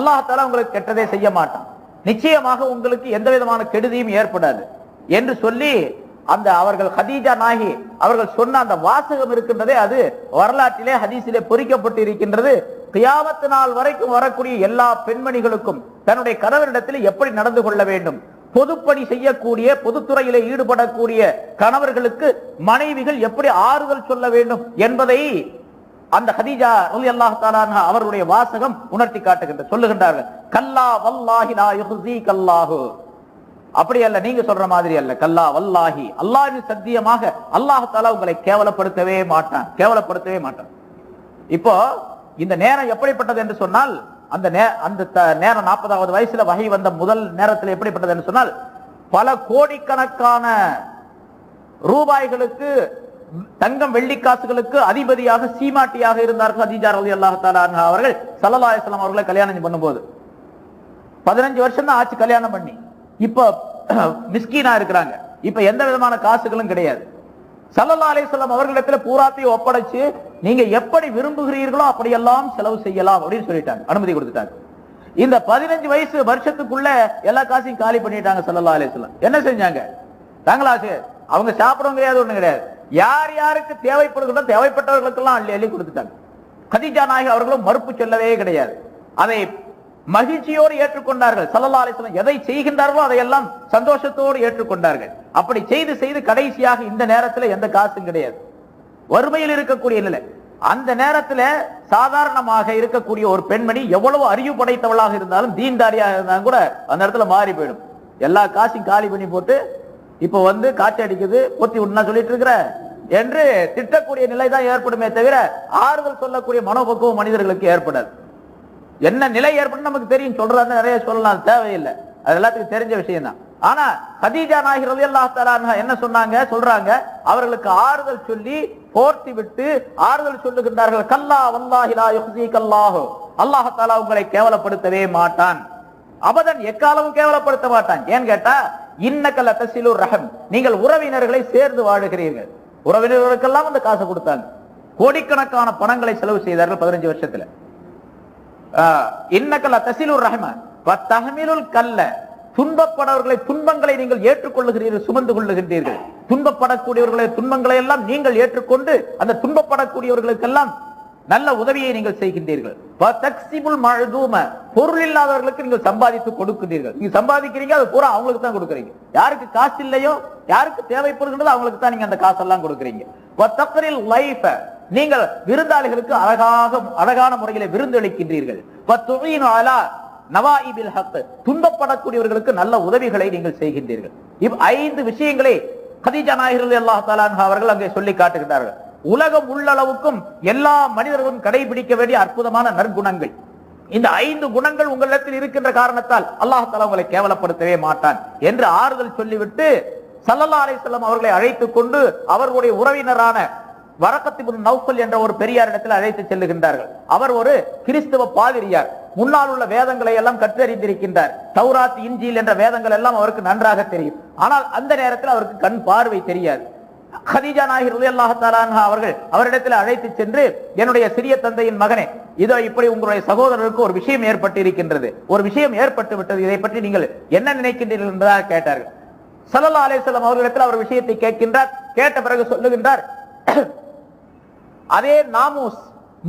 அல்லாஹால உங்களுக்கு கெட்டதே செய்ய மாட்டான். நிச்சயமாக உங்களுக்கு எந்த விதமான கெடுதியும் ஏற்படாது. என்று சொல்லி அந்த அவர்கள் ஹதீஜா நாகி அவர்கள் சொன்ன அந்த வாசகம் இருக்கின்றதே அது வரலாற்றிலே ஹதீஸிலே பொறிக்கப்பட்டு இருக்கின்றது கியாமத்து நாள் வரைக்கும் வரக்கூடிய எல்லா பெண்மணிகளுக்கும் தன்னுடைய கணவரிடத்தில் எப்படி நடந்து கொள்ள வேண்டும்? பொதுப்பணி செய்யக்கூடிய பொதுத்துறையிலே ஈடுபடக்கூடிய கணவர்களுக்கு மனைவிகள் எப்படி ஆறுதல் சொல்ல வேண்டும் என்பதை அந்த ஹதீஜா ரலி அல்லாஹ் தாலான்ஹா அவருடைய வாசகம் உணர்த்தி காட்டுகின்ற சொல்லுகின்றார்கள். கல்லா வல்லாஹி லா யுஹ்ஸீக கல்லாஹு அப்படி அல்ல நீங்க சொல்ற மாதிரி அல்ல. கல்லா வல்லாஹி. அல்லாஹின் சத்தியமாக அல்லாஹ் தாலா உங்களை கேவலப்படுத்தவே மாட்டான். கேவலப்படுத்தவே மாட்டான். இப்போ இந்த நேரம் எப்படிப்பட்டது என்று சொன்னால் அந்த நே- அந்த த- நேரம் நாற்பதாவது வயசுல வகை வந்த முதல் நேரத்தில் எப்படிப்பட்டது என்று சொன்னால் பல கோடிக்கணக்கான ரூபாய்களுக்கு தங்கம் வெள்ளி காசுகளுக்கு அதிபதியாக சீமாட்டியாக இருந்தார்கள் அதிஜார் அலி அல்லாஹ் அவர்கள். சல்லல்லாஹு அவர்களை கல்யாணம் பண்ணும்போது. பதினஞ்சு வருஷம் தான் ஆச்சு கல்யாணம் பண்ணி. இப்ப மிஸ்கீனா இருக்கிறாங்க. இப்ப எந்த விதமான காசுகளும் கிடையாது. சல்லல்லா அலிஸ்லாம் அவர்களிடத்துல பூராத்தையும் ஒப்படைச்சு நீங்க எப்படி விரும்புகிறீர்களோ அப்படியெல்லாம் செலவு செய்யலாம் அப்படின்னு சொல்லிட்டாங்க. அனுமதி கொடுத்துட்டாங்க. இந்த பதினஞ்சு வயசு வருஷத்துக்குள்ள எல்லா காசையும் காலி பண்ணிட்டாங்க சல்லல்லா அலிஸ்லாம் என்ன செஞ்சாங்க? தாங்களாச்சு அவங்க சாப்பிடவும் கிடையாது ஒண்ணு கிடையாது. யார் யாருக்கு தேவைப்படுகிறதோ தேவைப்பட்டவர்களுக்கெல்லாம் அள்ளி அள்ளி கொடுத்துட்டாங்க. கதிஜா நாயகி அவர்களும் மறுப்பு சொல்லவே கிடையாது. அதை மகிழ்ச்சியோடு ஏற்றுக்கொண்டார்கள். சல்லல்லா அலிஸ்லாம் எதை செய்கின்றார்களோ அதையெல்லாம் சந்தோஷத்தோடு ஏற்றுக்கொண்டார்கள். அப்படி செய்து செய்து கடைசியாக இந்த நேரத்தில் எந்த காசும் கிடையாது. வறுமையில் இருக்கக்கூடிய நிலை. அந்த நேரத்தில் சாதாரணமாக இருக்கக்கூடிய ஒரு பெண்மணி எவ்வளவு அறிவு படைத்தவளாக இருந்தாலும் தீன்தாரியாக இருந்தாலும் கூட அந்த இடத்துல மாறி போயிடும். எல்லா காசையும் காலி பண்ணி போட்டு இப்ப வந்து காற்று அடிக்குது பொத்தி விட்டுனா சொல்லிட்டு இருக்கிற. என்று திட்டக்கூடிய நிலை தான் ஏற்படுமே தவிர ஆறுதல் சொல்லக்கூடிய மனோபக்குவம் மனிதர்களுக்கு ஏற்படாது. என்ன நிலை ஏற்படும் நமக்கு தெரியும் சொல்றாங்க நிறைய சொல்லலாம் தேவையில்லை. அது எல்லாத்துக்கும் தெரிஞ்ச விஷயம் தான் ஆனா கதீஜா நாயகர் ரலியல்லாஹு என்ன சொன்னாங்க சொல்றாங்க அவர்களுக்கு ஆறுதல் சொல்லி போர்த்தி விட்டு ஆறுதல் சொல்லுகின்றார்கள் கல்லா வல்லாஹிலா லா கல்லாஹோ அல்லாஹாலா உங்களை கேவலப்படுத்தவே மாட்டான். அபதன் எக்காலமும் கேவலப்படுத்த மாட்டான். ஏன் கேட்டா இன்னக்கல தசிலுர் ரகம் நீங்கள் உறவினர்களை சேர்ந்து வாழுகிறீர்கள். உறவினர்களுக்கெல்லாம் அந்த காசு கொடுத்தாங்க. கோடிக்கணக்கான பணங்களை செலவு செய்தார்கள் பதினஞ்சு வருஷத்துல. இன்னக்கல தசிலுர் ரஹம தஹமிலுல் கல்ல துன்பப்படவர்களை துன்பங்களை நீங்கள் ஏற்றுக்கொள்ளுகிறீர்கள் சுமந்து கொள்ளுகின்றீர்கள். துன்பப்படக்கூடியவர்களை துன்பங்களை எல்லாம் நீங்கள் ஏற்றுக்கொண்டு அந்த துன்பப்படக்கூடியவர்களுக்கெல்லாம் நல்ல உதவியை நீங்கள் செய்கின்றீர்கள். பொருள் இல்லாதவர்களுக்கு நீங்கள் சம்பாதித்து கொடுக்கிறீர்கள் நீங்க சம்பாதிக்கிறீங்க அது பூரா அவங்களுக்கு தான் கொடுக்குறீங்க. யாருக்கு காசு இல்லையோ யாருக்கு தேவைப்படுகின்றதோ அவங்களுக்கு தான் நீங்க அந்த காசெல்லாம் கொடுக்குறீங்க. நீங்கள் விருந்தாளிகளுக்கு அழகாக அழகான முறையில விருந்தளிக்கின்றீர்கள் நவாஇபில் ஹக் துன்பப்படக்கூடியவர்களுக்கு நல்ல உதவிகளை நீங்கள் செய்கின்றீர்கள். இவ் ஐந்து விஷயங்களை கதீஜா நாயகர்கள் அல்லாஹ் அவர்கள் அங்கே சொல்லி காட்டுகிறார்கள் உலகம் உள்ளளவுக்கும் எல்லா மனிதர்களும் கடைபிடிக்க வேண்டிய அற்புதமான நற்குணங்கள். இந்த ஐந்து குணங்கள் உங்களிடத்தில் இருக்கின்ற காரணத்தால் அல்லாஹ் உங்களை கேவலப்படுத்தவே மாட்டான் என்று ஆறுதல் சொல்லிவிட்டு சல்லல்லா அலிஸ்லாம் அவர்களை அழைத்துக் கொண்டு அவர்களுடைய உறவினரான வரக்கத்திபுன் நௌஃபல் என்ற ஒரு பெரியார் இடத்தில் அழைத்து செல்லுகின்றார்கள். அவர் ஒரு கிறிஸ்துவ பாதிரியார். முன்னால் உள்ள வேதங்களை எல்லாம் கற்றறிந்திருக்கின்றார். சௌராத் இஞ்சில் என்ற வேதங்கள் எல்லாம் அவருக்கு நன்றாக தெரியும். ஆனால் அந்த நேரத்தில் அவருக்கு கண் பார்வை தெரியாது. ஹதீஜா நாயகர் ரலியல்லாஹு தஆலா அவர்கள் அவரிடத்தில் அழைத்து சென்று என்னுடைய சிறிய தந்தையின் மகனே இதோ இப்படி உங்களுடைய சகோதரருக்கு ஒரு விஷயம் ஏற்பட்டு இருக்கின்றது ஒரு விஷயம் ஏற்பட்டு விட்டது. இதை பற்றி நீங்கள் என்ன நினைக்கின்றீர்கள் என்பதாக கேட்டார்கள். சல்லல்லா அலைஹிஸ்ஸலாம் அவர்களிடத்தில் அவர் விஷயத்தை கேட்கின்றார். கேட்ட பிறகு சொல்லுகின்றார் அதே நாமூஸ்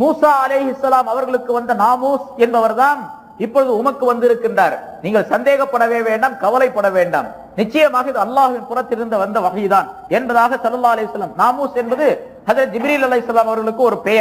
மூசா அலைஹிஸ்ஸலாம் அவர்களுக்கு வந்த நாமூஸ் என்பவர்தான் இப்பொழுது உமக்கு வந்திருக்கின்றார். நீங்கள் சந்தேகப்படவே வேண்டாம் கவலைப்பட வேண்டாம். நிச்சயமாக இது அல்லாஹின் புறத்திலிருந்து வந்த வகைதான். என்பதாக சல்லா அலிஸ்லாம் நாமூஸ் என்பது ஹசரத் ஜிப்ரீல் அலைஹிஸ்ஸலாம் அவர்களுக்கு ஒரு பெயர்.